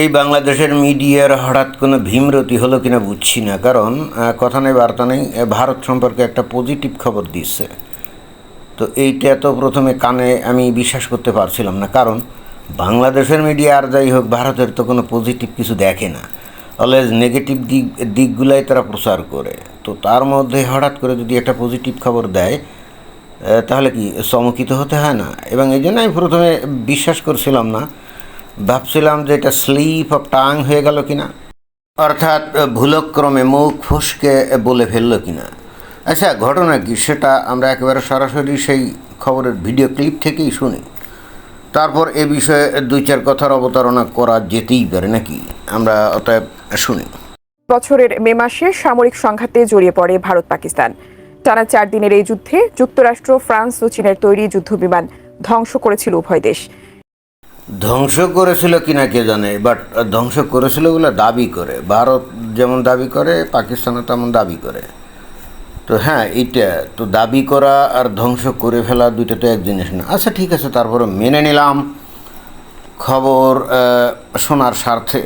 এই বাংলাদেশের মিডিয়ার হঠাৎ কোনো ভীমরতি হলো কিনা বুঝছি না, কারণ কথা নেই, বার্তা নেই ভারত সম্পর্কে একটা পজিটিভ খবর দিচ্ছে তো এইটা তো প্রথমে কানে আমি বিশ্বাস করতে পারছিলাম না, কারণ বাংলাদেশের মিডিয়া আর যাই হোক, ভারতের তো কোনো পজিটিভ কিছু দেখে না। অলওয়েজ নেগেটিভ দিক, দিকগুলাই তারা প্রচার করে। তো তার মধ্যে হঠাৎ করে যদি একটা পজিটিভ খবর দেয় তাহলে কি চমকিত হতে হয় না? এবং এই জন্য আমি প্রথমে বিশ্বাস করছিলাম না ভাবছিলাম যে এটা স্লিপ অফ টাং হয়ে গেল কিনা। অর্থাৎ ভুলক্রমে মুখ ফসকে বলে ফেলল কিনা। আচ্ছা ঘটনা কি? সেটা আমরা একেবারে সরাসরি সেই খবরের ভিডিও ক্লিপ থেকেই শুনি। তারপর এ বিষয়ে দুই চার কথার অবতারণা করা যেতেই পারে নাকি? আমরা অতএব শুনি। বছরের মে মাসে সামরিক সংঘাতে জড়িয়ে পড়ে ভারত পাকিস্তান। টানা চার দিনের এই যুদ্ধে যুক্তরাষ্ট্র, ফ্রান্স ও চীনের তৈরি যুদ্ধবিমান ধ্বংস করেছিল উভয় দেশ। ধ্বংস করেছিল কিনা কে জানে বাট ধ্বংস করেছিল বলে দাবি করে। ভারত যেমন দাবি করে, পাকিস্তানও তেমন দাবি করে। তো হ্যাঁ এইটা তো দাবি করা আর ধ্বংস করে ফেলা দুইটা তো এক জিনিস না। আচ্ছা ঠিক আছে, তারপরে মেনে নিলাম। খবর শোনার স্বার্থে।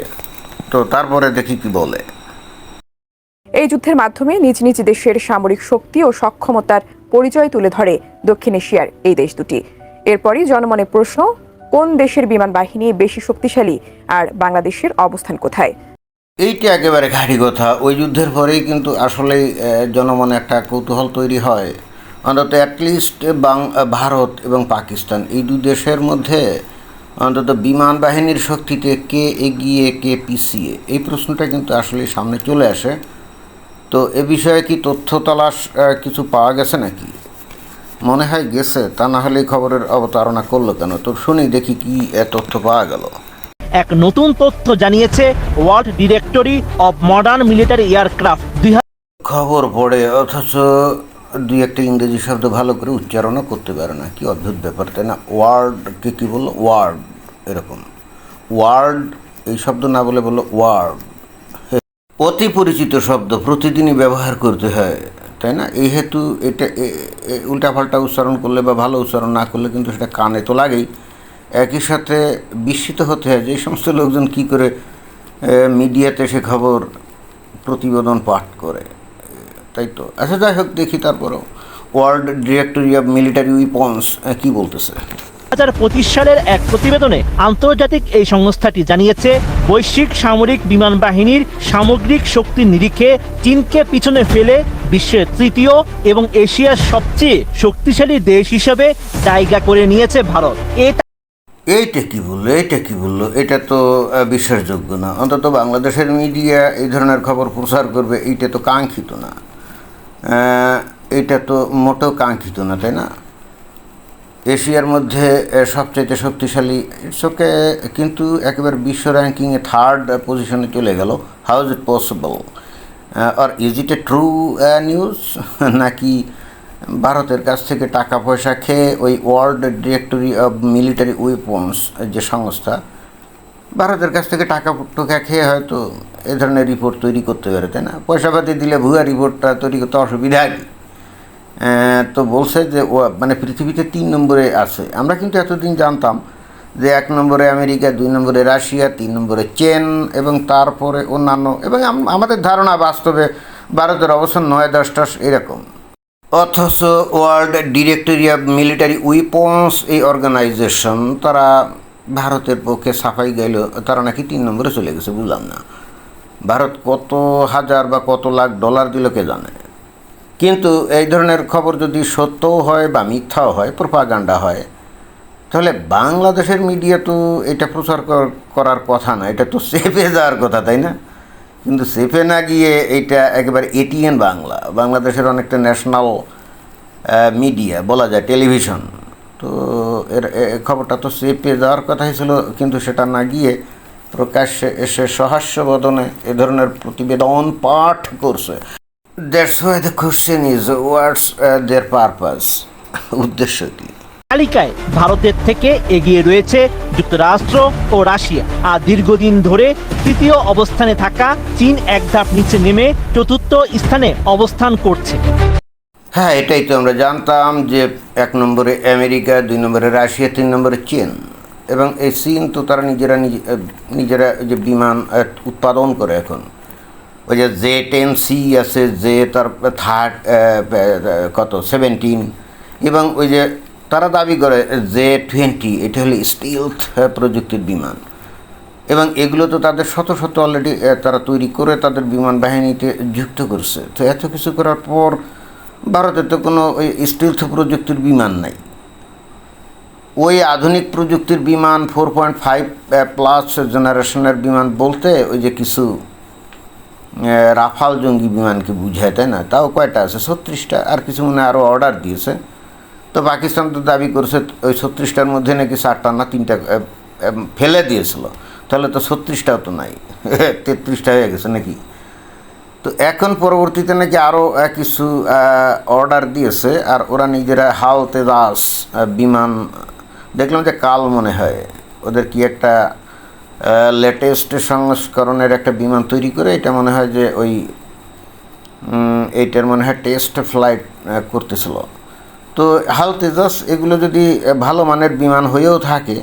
তো তারপরে দেখি কি বলে। এই যুদ্ধের মাধ্যমে নিজ নিজ দেশের সামরিক শক্তি ও সক্ষমতার পরিচয় তুলে ধরে দক্ষিণ এশিয়ার এই দেশ দুটি। এরপরই জনমনে প্রশ্ন কোন দেশের বিমান বাহিনী বেশি শক্তিশালী আর বাংলাদেশের অবস্থান কোথায়? এইটা একেবারে ঘাঁটি কথা? ওই যুদ্ধের পরেই কিন্তু আসলেই আহ, জনমনে একটা কৌতূহল তৈরি হয়। অন্তত অ্যাটলিস্ট বাং ভারত এবং পাকিস্তান এই দুই দেশের মধ্যে অন্তত বিমান বাহিনীর শক্তিতে কে এগিয়ে কে পিছিয়ে এই প্রশ্নটা কিন্তু আসলে সামনে চলে আসে। তো এ বিষয়ে কি তথ্য তালাশ কিছু পাওয়া গেছে নাকি? মনে হয় গেছে তা না হলে খবরের অবতারণা করল কেন? তো শুনি দেখি কি তথ্য পাওয়া গেল। এক নতুন তথ্য জানিয়েছে World Directory of Modern Military Aircraft. দুই খবর পড়ে অথচ দুই একটা ইংরেজি শব্দ ভালো করে উচ্চারণও করতে পারে না। কি অদ্ভুত ব্যাপার তাই না? ওয়ার্ডকে কী বলল? ওয়ার্ড এরকম। ওয়ার্ড এই শব্দ না বলে বলল ওয়ার্ড। অতি পরিচিত শব্দ প্রতিদিনই ব্যবহার করতে হয়। তাই না? এই হেতু এটা উল্টাপাল্টা উচ্চারণ করলে বা ভালো উচ্চারণ না করলে কিন্তু সেটা কানে তো লাগেই। একই সাথে বিস্মিত হতে হয় যে সমস্ত লোকজন কী করে মিডিয়াতে সে খবর প্রতিবেদন পাঠ করে তাই তো? আচ্ছা যাই হোক, দেখি তারপরও। World Directory of Military Weapons কী বলতেছে? পঁচিশ সালের এক প্রতিবেদনে আন্তর্জাতিক এই সংস্থাটি জানিয়েছে, বৈশ্বিক সামরিক বিমান বাহিনীর সামগ্রিক শক্তির নিরিখে চীনকে পিছনে ফেলে বিশ্বের তৃতীয় এবং এশিয়ার সবচেয়ে শক্তিশালী দেশ হিসেবে জায়গা করে নিয়েছে ভারত। এটা এইটা কি বলল? এইটা কি বলল? এটা তো বিশ্বাসযোগ্য না। অন্তত বাংলাদেশের মিডিয়া এই ধরনের খবর প্রচার করবে, এইটা তো কাঙ্ক্ষিত না। এটা তো মোটেও কাঙ্ক্ষিত না, তাই না? এশিয়ার মধ্যে সবচাইতে শক্তিশালী ইটস কিন্তু একেবারে বিশ্ব র্যাঙ্কিংয়ে থার্ড পজিশনে চলে গেল। How is it possible R is it a true news নাকি ভারতের কাছ থেকে টাকা পয়সা খেয়ে ওই World Directory of Military Weapons যে সংস্থা, ভারতের কাছ থেকে টাকা টোকা খেয়ে হয়তো এ ধরনের রিপোর্ট তৈরি করতে পারে, তাই না? পয়সাপাতি দিলে ভুয়া রিপোর্টটা তৈরি করতে অসুবিধা কি? তো বলছে যে মানে পৃথিবীতে তিন নম্বরে আছে। আমরা কিন্তু এতদিন জানতাম যে এক নম্বরে আমেরিকা, দুই নম্বরে রাশিয়া, তিন নম্বরে চীন এবং তারপরে অন্যান্য এবং আমাদের ধারণা বাস্তবে ভারতের অবস্থান নয় দশটা এরকম। অথচ World Directory of Military Weapons এই অর্গানাইজেশন তারা ভারতের পক্ষে সাফাই গেল তারা নাকি তিন নম্বরে চলে গেছে, বুঝলাম না। ভারত কত হাজার বা কত লাখ ডলার দিল কে জানে। কিন্তু এই ধরনের খবর যদি সত্যও হয় বা মিথ্যাও হয় প্রোপাগান্ডা হয় তাহলে বাংলাদেশের মিডিয়া তো এটা প্রচার কর- করার কথা না, এটা তো সেফে যাওয়ার কথা, তাই না? কিন্তু সেফে না গিয়ে এটা একেবারে এটিএন বাংলা, বাংলাদেশের অনেকটা ন্যাশনাল মিডিয়া বলা যায় টেলিভিশন তো এর খবরটা তো সেফে যাওয়ার কথাই ছিল, কিন্তু সেটা না গিয়ে প্রকাশ্যে এসে সহাস্য বদনে এ ধরনের প্রতিবেদন পাঠ করছে। That's why the question is what's their purpose উদ্দেশ্য কী? তালিকায় ভারতের থেকে এগিয়ে রয়েছে যুক্তরাষ্ট্র ও রাশিয়া। আর দীর্ঘদিন ধরে তৃতীয় অবস্থানে থাকা চীন এক ধাপ নিচে নেমে চতুর্থ স্থানে অবস্থান করছে। হ্যাঁ এটাই তো আমরা জানতাম যে এক নম্বরে আমেরিকা, দুই নম্বরে রাশিয়া, তিন নম্বরে চীন। এবং এই চীন তো তারা নিজেরা নিজে, নিজেরা যে বিমান উৎপাদন করে এখন। ওই যে জে টেন সি আছে, জে তার থার্ড কত? সেভেন্টিন এবং ওই যে তারা দাবি করে জে টোয়েন্টি এটা হলো স্টিলথ প্রযুক্তির বিমান। এবং এগুলো তো তাদের শত শত অলরেডি তারা তৈরি করে তাদের বিমান বাহিনীতে যুক্ত করছে। তো এত কিছু করার পর ভারতে তো কোনো স্টিলথ প্রযুক্তির বিমান নাই। ওই আধুনিক প্রযুক্তির বিমান ফোর পয়েন্ট ফাইভ প্লাস জেনারেশনের বিমান বলতে ওই যে কিছু রাফাল জঙ্গি বিমানকে বুঝায়, তাই না? তাও কয়টা আছে? ছত্রিশটা, আর কিছু মনে আরও অর্ডার দিয়েছে। তো পাকিস্তান তো দাবি করেছে ওই ছত্রিশটার মধ্যে নাকি চারটা না তিনটা ফেলে দিয়েছিল। তাহলে তো ছত্রিশটাও তো নাই। তেত্রিশটা হয়ে গেছে নাকি? তো এখন পরবর্তীতে নাকি আরও কিছু অর্ডার দিয়েছে আর ওরা নিজেরা হাল তেজাস বিমান, দেখলাম যে কাল মনে হয়, ওদের কি একটা লেটেস্ট সংস্করণের একটা বিমান তৈরি করে, এটা মনে হয় যে ওই এইটার মনে হয় টেস্ট ফ্লাইট করতেছিল। তো হাল তেজাস এগুলো যদি ভালো মানের বিমান হয়েও থাকে,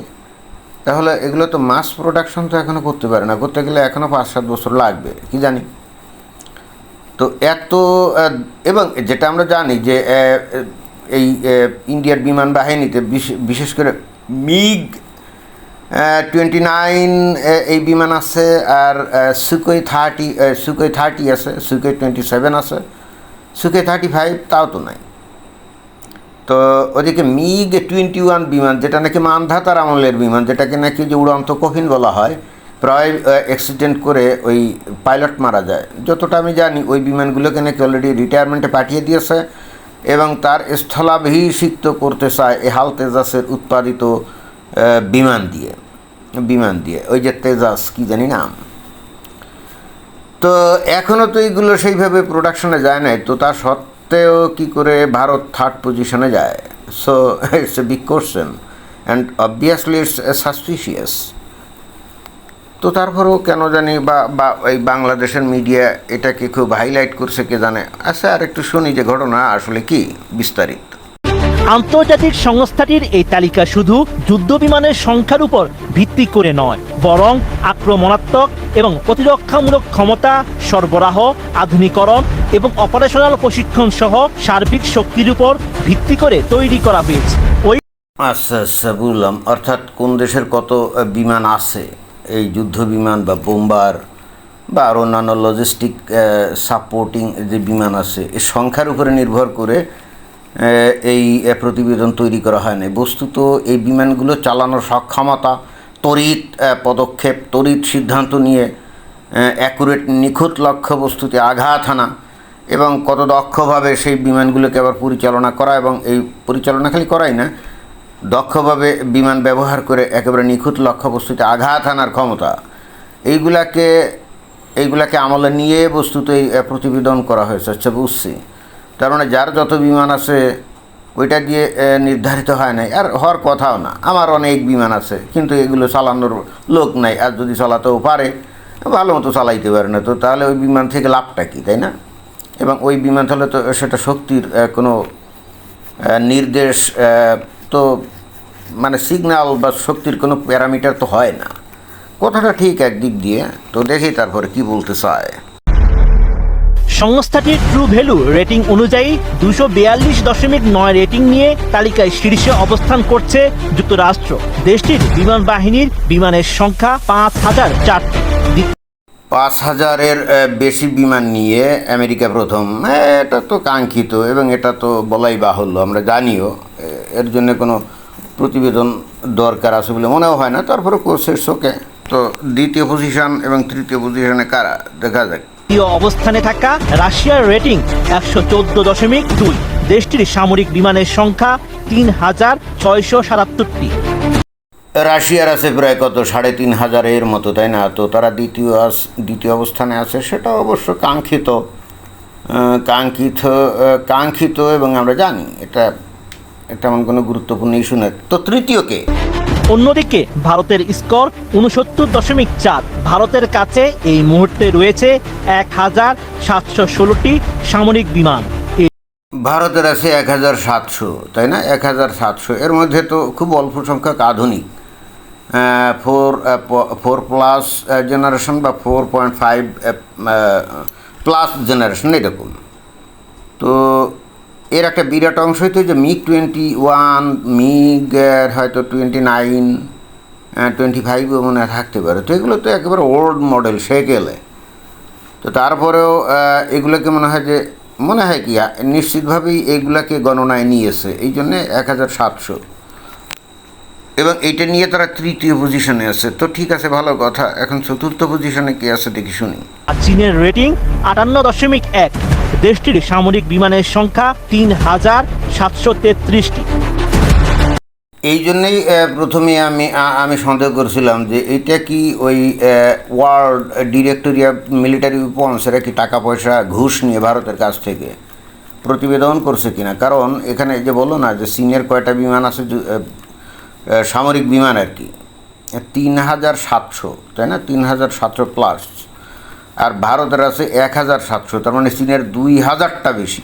তাহলে এগুলো তো মাস প্রোডাকশন তো এখনও করতে পারে না। করতে গেলে এখনও পাঁচ সাত বছর লাগবে, কি জানি। তো এত এবং যেটা আমরা জানি যে এই ইন্ডিয়ার বিমান বাহিনীতে বিশেষ করে মিগ টোয়েন্টি নাইন এই বিমান আছে, আর সুকই থার্টি সুকই থার্টি আছে, সুকই টোয়েন্টি সেভেন আছে, সুকই থার্টি ফাইভ তাও তো নাই। তো ওদিকে মিগ টোয়েন্টি ওয়ান বিমান, যেটা নাকি মানধাতার আমলের বিমান, যেটাকে নাকি যে উড়ন্ত কফিন বলা হয়, প্রায় অ্যাক্সিডেন্ট করে ওই পাইলট মারা যায়। যতটা আমি জানি, ওই বিমানগুলোকে নাকি অলরেডি রিটায়ারমেন্টে পাঠিয়ে দিয়েছে এবং তার স্থলাভিষিক্ত করতে চায় এই হাল তেজাসের উৎপাদিত বিমান দিয়ে বিমান দিয়ে। ওই যে তেজাস, কি জানি নাম। তো এখনও তো এইগুলো সেইভাবে প্রোডাকশনে যায় নাই, তো তা সত্ত্বেও কি করে ভারত থার্ড পজিশনে যায়? So it's a big question and obviously it's suspicious তো তারপরেও কেন জানি বা বা, এই বাংলাদেশের মিডিয়া এটাকে খুব হাইলাইট করছে কে জানে? আচ্ছা আর একটু শুনি যে ঘটনা আসলে কি বিস্তারিত। আন্তর্জাতিক সংস্থাটির এই তালিকা শুধু যুদ্ধ বিমানের সংখ্যার উপর ভিত্তি করে নয়, বরং আক্রমণাত্মক এবং প্রতিরক্ষামূলক ক্ষমতা, সরবরাহ, আধুনিকরণ এবং অপারেশনাল প্রশিক্ষণ সহ সার্বিক শক্তির উপর ভিত্তি করে তৈরি করা হয়েছে। ওই আচ্ছা আচ্ছা বুঝলাম। অর্থাৎ কোন দেশের কত বিমান আছে? এই যুদ্ধ বিমান বা বোম্বার বা আর অন্যান্য লজিস্টিক সাপোর্টিং যে বিমান আছে, এর সংখ্যার উপরে নির্ভর করে এই প্রতিবেদন তৈরি করা হয় না বস্তুত এই বিমানগুলো চালানোর সক্ষমতা তড়িৎ পদক্ষেপ তড়িৎ সিদ্ধান্ত নিয়ে অ্যাকুরেট নিখুঁত লক্ষ্যবস্তুতে আঘাত হানা এবং কত দক্ষভাবে সেই বিমানগুলোকে আবার পরিচালনা করা এবং এই পরিচালনা খালি করাই না, দক্ষভাবে বিমান ব্যবহার করে একেবারে নিখুঁত লক্ষ্যবস্তুতে আঘাত আনার ক্ষমতা, এইগুলাকে এইগুলাকে আমলে নিয়ে বস্তুত এই প্রতিবেদন করা হয়েছে আচ্ছা বুঝছি। তার মানে যার যত বিমান আছে, ওইটা দিয়ে নির্ধারিত হয় নাই। আর হওয়ার কথাও না। আমার অনেক বিমান আছে, কিন্তু এগুলো চালানোর লোক নাই। আর যদি চালাতেও পারে, ভালো মতো চালাইতে পারে না। তো তাহলে ওই বিমান থেকে লাভটা কী, তাই না? এবং ওই বিমান তাহলে তো সেটা শক্তির কোনো নির্দেশ তো মানে সিগন্যাল বা শক্তির কোনো প্যারামিটার তো হয় না। কথাটা ঠিক একদিক দিয়ে। তো দেখি তারপরে কি বলতে চায়। সংস্থাটির ট্রু ভ্যালু রেটিং অনুযায়ী দুশো বিয়াল্লিশ দশমিক নয় রেটিং নিয়ে তালিকায় শীর্ষে অবস্থান করছে যুক্তরাষ্ট্র। দেশটির বিমান বাহিনীর বিমানের সংখ্যা পাঁচ হাজার চারটি। পাঁচ হাজারের বেশি বিমান নিয়ে আমেরিকা প্রথম এটা তো কাঙ্ক্ষিত এবং এটা তো বলাই বাহুল্য, আমরা জানিও এর জন্য কোনো প্রতিবেদন দরকার আছে বলে মনেও হয় না তারপরে কোর্সের শোকে তো দ্বিতীয় পজিশন এবং তৃতীয় পজিশনে কারা? দেখা যাক। তৃতীয় অবস্থানে থাকা রাশিয়ার রেটিং একশো চোদ্দ দশমিক দুই। দেশটির সামরিক বিমানের সংখ্যা তিন হাজার ছয়শো সাতাত্তরটি। রাশিয়ার আছে প্রায় কত? সাড়ে তিন হাজারের মতো, তাই না? তো তারা দ্বিতীয় দ্বিতীয় অবস্থানে আছে, সেটা অবশ্য কাঙ্ক্ষিত। কাঙ্ক্ষিত কাঙ্ক্ষিত এবং আমরা জানি এটা তেমন কোনো গুরুত্বপূর্ণ ইস্যু নয়। তো তৃতীয়কে অন্যদিকে ভারতের স্কোর উনসত্তর দশমিক চার। ভারতের কাছে এই মুহূর্তে রয়েছে এক হাজার সাতশো ষোলোটি সামরিক বিমান। ভারতের আছে এক হাজার সাতশো, তাই না? এক হাজার সাতশো। এর মধ্যে তো খুব অল্প সংখ্যক আধুনিক। ফোর ফোর প্লাস জেনারেশন বা four point five plus generation এরকম। তো এর একটা বিরাট অংশ হইতো যে মিগ টোয়েন্টি ওয়ান, মিগ হয়তো টোয়েন্টি নাইন টোয়েন্টি ফাইভও মনে থাকতে পারে। তো এগুলো তো একেবারে ওল্ড মডেল, সেকেলে। তো তারপরেও এগুলোকে মনে হয় যে, মনে হয় কি নিশ্চিতভাবেই এগুলাকে গণনায় নিয়েছে। এই জন্যে এক হাজার সাতশো। এবং এইটা নিয়ে তারা তৃতীয় পজিশনে আছে। তো ঠিক আছে, ভালো কথা। এখন চতুর্থ পজিশনে কে আছে দেখি শুনি। চীনের রেটিং আটান্ন দশমিক এক। দেশটির সামরিক বিমানের সংখ্যা তিন হাজার সাতশো তেত্রিশটি। এই জন্যই প্রথমে আমি আমি সন্দেহ করছিলাম যে এটা কি ওই World Directory of Military Weapons এরা কি টাকা পয়সা ঘুষ নিয়ে ভারতের কাছ থেকে প্রতিবেদন করছে কিনা? কারণ এখানে যে বলল না যে চীনের কয়টা বিমান আছে সামরিক বিমান আর কি, তিন হাজার সাতশো, তাই না? তিন হাজার সাতশো প্লাস। আর ভারতের আছে এক হাজার সাতশো, তার মানে চীনের দুই হাজারটা বেশি।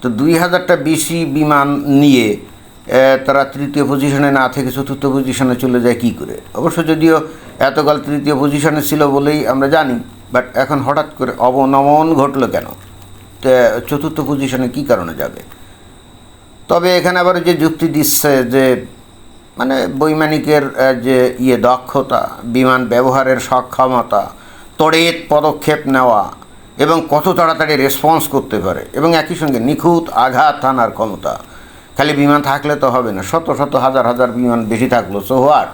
তো দুই হাজারটা বেশি বিমান নিয়ে তারা তৃতীয় পজিশনে না থেকে চতুর্থ পজিশনে চলে যায় কী করে? অবশ্য যদিও এতকাল তৃতীয় পজিশনে ছিল বলেই আমরা জানি বাট এখন হঠাৎ করে অবনমন ঘটলো কেন? চতুর্থ পজিশনে কী কারণে যাবে? তবে এখানে আবার যে যুক্তি দিচ্ছে যে মানে বৈমানিকের যে ইয়ে দক্ষতা, বিমান ব্যবহারের সক্ষমতা তড়িৎ পদক্ষেপ নেওয়া এবং কত তাড়াতাড়ি রেসপন্স করতে পারে এবং একই সঙ্গে নিখুঁত আঘাত হানার ক্ষমতা। খালি বিমান থাকলে তো হবে না। শত শত হাজার হাজার বিমান বেশি থাকল। সো হোয়াট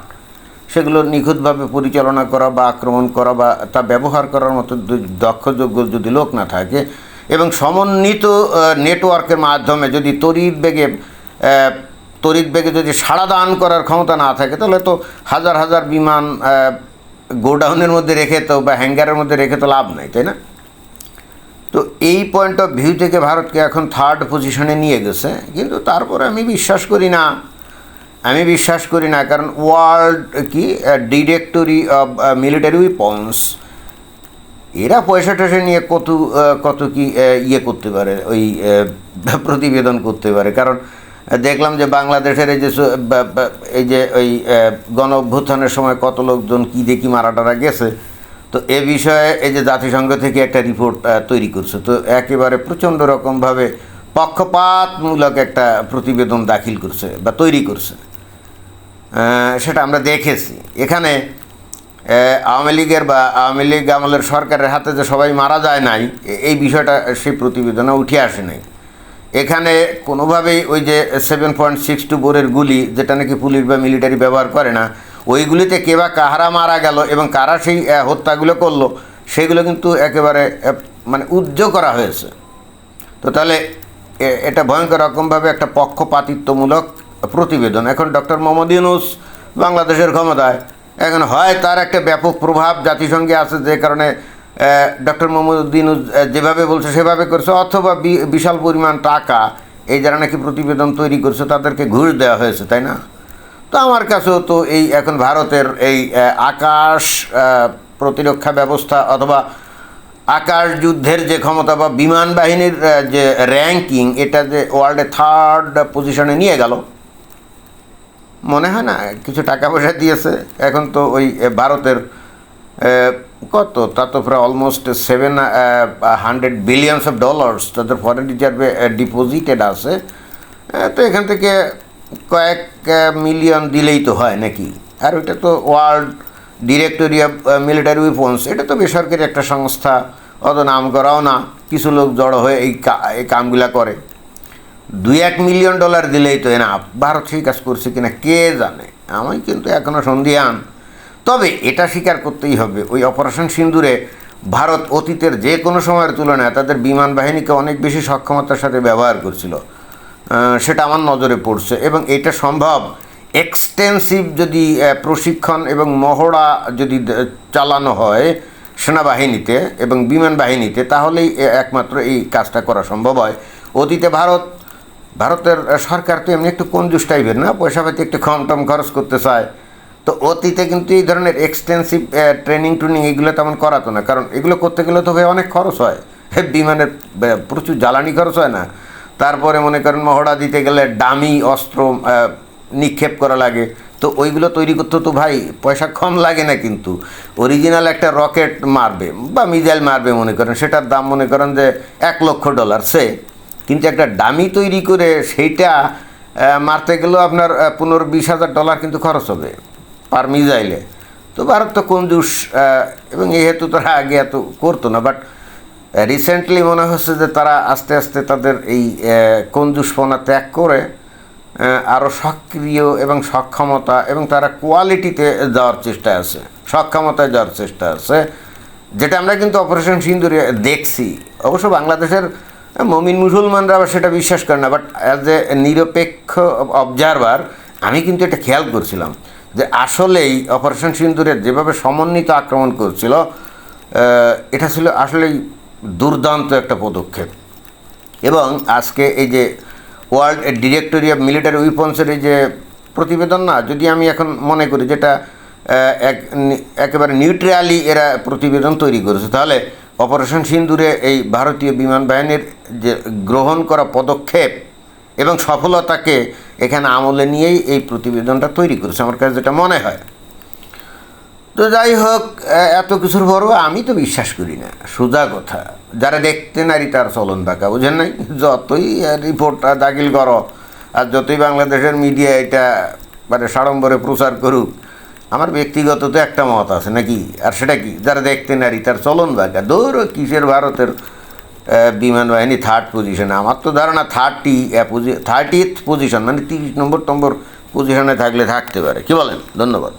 সেগুলো নিখুঁতভাবে পরিচালনা করা বা আক্রমণ করা বা তা ব্যবহার করার মতো দক্ষযোগ্য যদি লোক না থাকে এবং সমন্বিত নেটওয়ার্কের মাধ্যমে যদি তড়িৎ বেগে তড়িৎ বেগে যদি সাড়া দান করার ক্ষমতা না থাকে, তাহলে তো হাজার হাজার বিমান গোডাউনের মধ্যে রেখে তো বা হ্যাঙ্গারের মধ্যে রেখে তো লাভ নাই, তাই না? তো এই পয়েন্ট অফ ভিউ থেকে ভারতকে এখন থার্ড পজিশনে নিয়ে গেছে, কিন্তু তারপরে আমি বিশ্বাস করি না, আমি বিশ্বাস করি না, কারণ ওয়ার্ল্ড কি ডিরেক্টরি অফ মিলিটারি উইপন্স এরা পয়সা টয়সা নিয়ে কত কত কি ইয়ে করতে পারে, ওই প্রতিবেদন করতে পারে, কারণ দেখলাম যে বাংলাদেশের এই যে এই যে ওই গণ অভ্যুত্থানের সময় কত লোকজন কী দেখি মারা টারা গেছে, তো এ বিষয়ে এই যে জাতিসংঘ থেকে একটা রিপোর্ট তৈরি করছে। তো একেবারে প্রচণ্ড রকমভাবে পক্ষপাতমূলক একটা প্রতিবেদন দাখিল করছে বা তৈরি করছে। সেটা আমরা দেখেছি। এখানে আওয়ামী লীগের বা আওয়ামী লীগ আমলের সরকারের হাতে যে সবাই মারা যায় নাই এই বিষয়টা সেই প্রতিবেদনে উঠে আসে নাই। এখানে কোনোভাবেই ওই যে সেভেন পয়েন্ট সিক্স টু বোরের গুলি, যেটা নাকি পুলিশ বা মিলিটারি ব্যবহার করে না, ওইগুলিতে কে বা কাহারা মারা গেল এবং কারা সেই হত্যাগুলো করল, সেগুলো কিন্তু একেবারে মানে উজ্জ করা হয়েছে। তো তাহলে এটা ভয়ঙ্কর রকমভাবে একটা পক্ষপাতিত্বমূলক প্রতিবেদন। এখন ডক্টর মোহাম্মদ ইউনুস বাংলাদেশের ক্ষমতায়, এখন হয় তার একটা ব্যাপক প্রভাব জাতিসংঘে আছে যে কারণে ডক্টর মোহাম্মদ ইউনুস যেভাবে বলছে সেভাবে করছে, অথবা বিশাল পরিমাণ টাকা এই যারা নাকি প্রতিবেদন তৈরি করছে তাদেরকে ঘুষ দেওয়া হয়েছে, তাই না? তো আমার কাছেও তো এই এখন ভারতের এই আকাশ প্রতিরক্ষা ব্যবস্থা অথবা আকাশ যুদ্ধের যে ক্ষমতা বা বিমান বাহিনীর যে র্যাঙ্কিং এটা যে ওয়ার্ল্ডে থার্ড পজিশনে নিয়ে গেল, মনে হয় না, কিছু টাকা পয়সা দিয়েছে, এখন তো ওই ভারতের কত? তা তো প্রায় almost seven hundred billions of dollars তাদের ফরেন রিজার্ভে ডিপোজিটেড আছে। তো এখান থেকে কয়েক মিলিয়ন দিলেই তো হয় নাকি? আর ওইটা তো World Directory of Military Weapons এটা তো বেসরকারি একটা সংস্থা, অত নাম করাও না, কিছু লোক জড়ো হয়ে এই এই কামগুলা করে। দুই এক মিলিয়ন ডলার দিলেই তো না ভারত সেই কাজ করছে কিনা কে জানে? আমি কিন্তু এখনও সন্দিহান। তবে এটা স্বীকার করতেই হবে, ওই অপারেশন সিন্দুরে ভারত অতীতের যে কোনো সময়ের তুলনায় তাদের বিমান বাহিনীকে অনেক বেশি সক্ষমতার সাথে ব্যবহার করছিল। সেটা আমার নজরে পড়ছে এবং এটা সম্ভব এক্সটেন্সিভ যদি প্রশিক্ষণ এবং মহড়া যদি চালানো হয় সেনাবাহিনীতে এবং বিমান বাহিনীতে, তাহলেই একমাত্র এই কাজটা করা সম্ভব হয়। অতীতে ভারত, ভারতের সরকার তো এমনি একটু কঞ্জুস টাইপের না? পয়সা পাতি একটু কম টম খরচ করতে চায়। তো অতীতে কিন্তু এই ধরনের এক্সটেন্সিভ ট্রেনিং ট্রেনিং এগুলো তেমন করাতো না। কারণ এগুলো করতে গেলে তো ভাই অনেক খরচ হয়। বিমানের প্রচুর জ্বালানি খরচ হয় না। তারপরে মনে করেন মহড়া দিতে গেলে দামি অস্ত্র নিক্ষেপ করা লাগে। তো ওইগুলো তৈরি করতে তো ভাই পয়সা কম লাগে না কিন্তু। অরিজিনাল একটা রকেট মারবে বা মিজাইল মারবে মনে করেন। সেটার দাম মনে করেন যে এক লক্ষ ডলার সে। কিন্তু একটা ডামি তৈরি করে সেইটা মারতে গেলেও আপনার পনেরো বিশ হাজার ডলার কিন্তু খরচ হবে। পার মিজাইলে। তো ভারত তো কঞ্জুস এবং এই হেতু তারা আগে এত করতো না বাট রিসেন্টলি মনে হচ্ছে যে তারা আস্তে আস্তে তাদের এই কঞ্জুসপনা ত্যাগ করে আরও সক্রিয় এবং সক্ষমতা এবং তারা কোয়ালিটিতে যাওয়ার চেষ্টা আছে, সক্ষমতায় যাওয়ার চেষ্টা আছে, যেটা আমরা কিন্তু অপারেশন সিন্দুরে দেখছি। অবশ্য বাংলাদেশের মমিন মুসলমানরা আবার সেটা বিশ্বাস করে না বাট অ্যাজ এ নিরপেক্ষ অবজারভার আমি কিন্তু এটা খেয়াল করছিলাম। যে আসলেই অপারেশন সিন্দুরের যেভাবে সমন্বিত আক্রমণ করছিল এটা ছিল আসলেই দুর্দান্ত একটা পদক্ষেপ। এবং আজকে এই যে ওয়ার্ল্ড ডিরেক্টরি অফ মিলিটারি উইপন্সের এই যে প্রতিবেদন না, যদি আমি এখন মনে করি যেটা এক একেবারে নিউট্রালি এরা প্রতিবেদন তৈরি করেছে, তাহলে অপারেশন সিন্দুরে এই ভারতীয় বিমান বাহিনীর যে গ্রহণ করা পদক্ষেপ এবং সফলতাকে এখানে আমলে নিয়েই এই প্রতিবেদনটা তৈরি করেছে, আমার কাছে যেটা মনে হয়। তো যাই হোক এত কিছুর পরও আমি তো বিশ্বাস করি না, সোজা কথা। যারা দেখতে নারী, তার চলন বাঁকা, বুঝেন নাই? যতই রিপোর্ট দাখিল করো, আর যতই বাংলাদেশের মিডিয়া এটা মানে সাড়ম্বরে প্রচার করুক, আমার ব্যক্তিগত তো একটা মত আছে, নাকি? আর সেটা কি? যারা দেখতে নারী, তার চলন বাঁকা। দৌড় কিসের ভারতের বিমান বাহিনী থার্ড পজিশনে আমার তো ধারণা থার্টি থার্টিথ পজিশন মানে তিরিশ নম্বর নম্বর পজিশনে থাকলে থাকতে পারে। কি বলেন? ধন্যবাদ।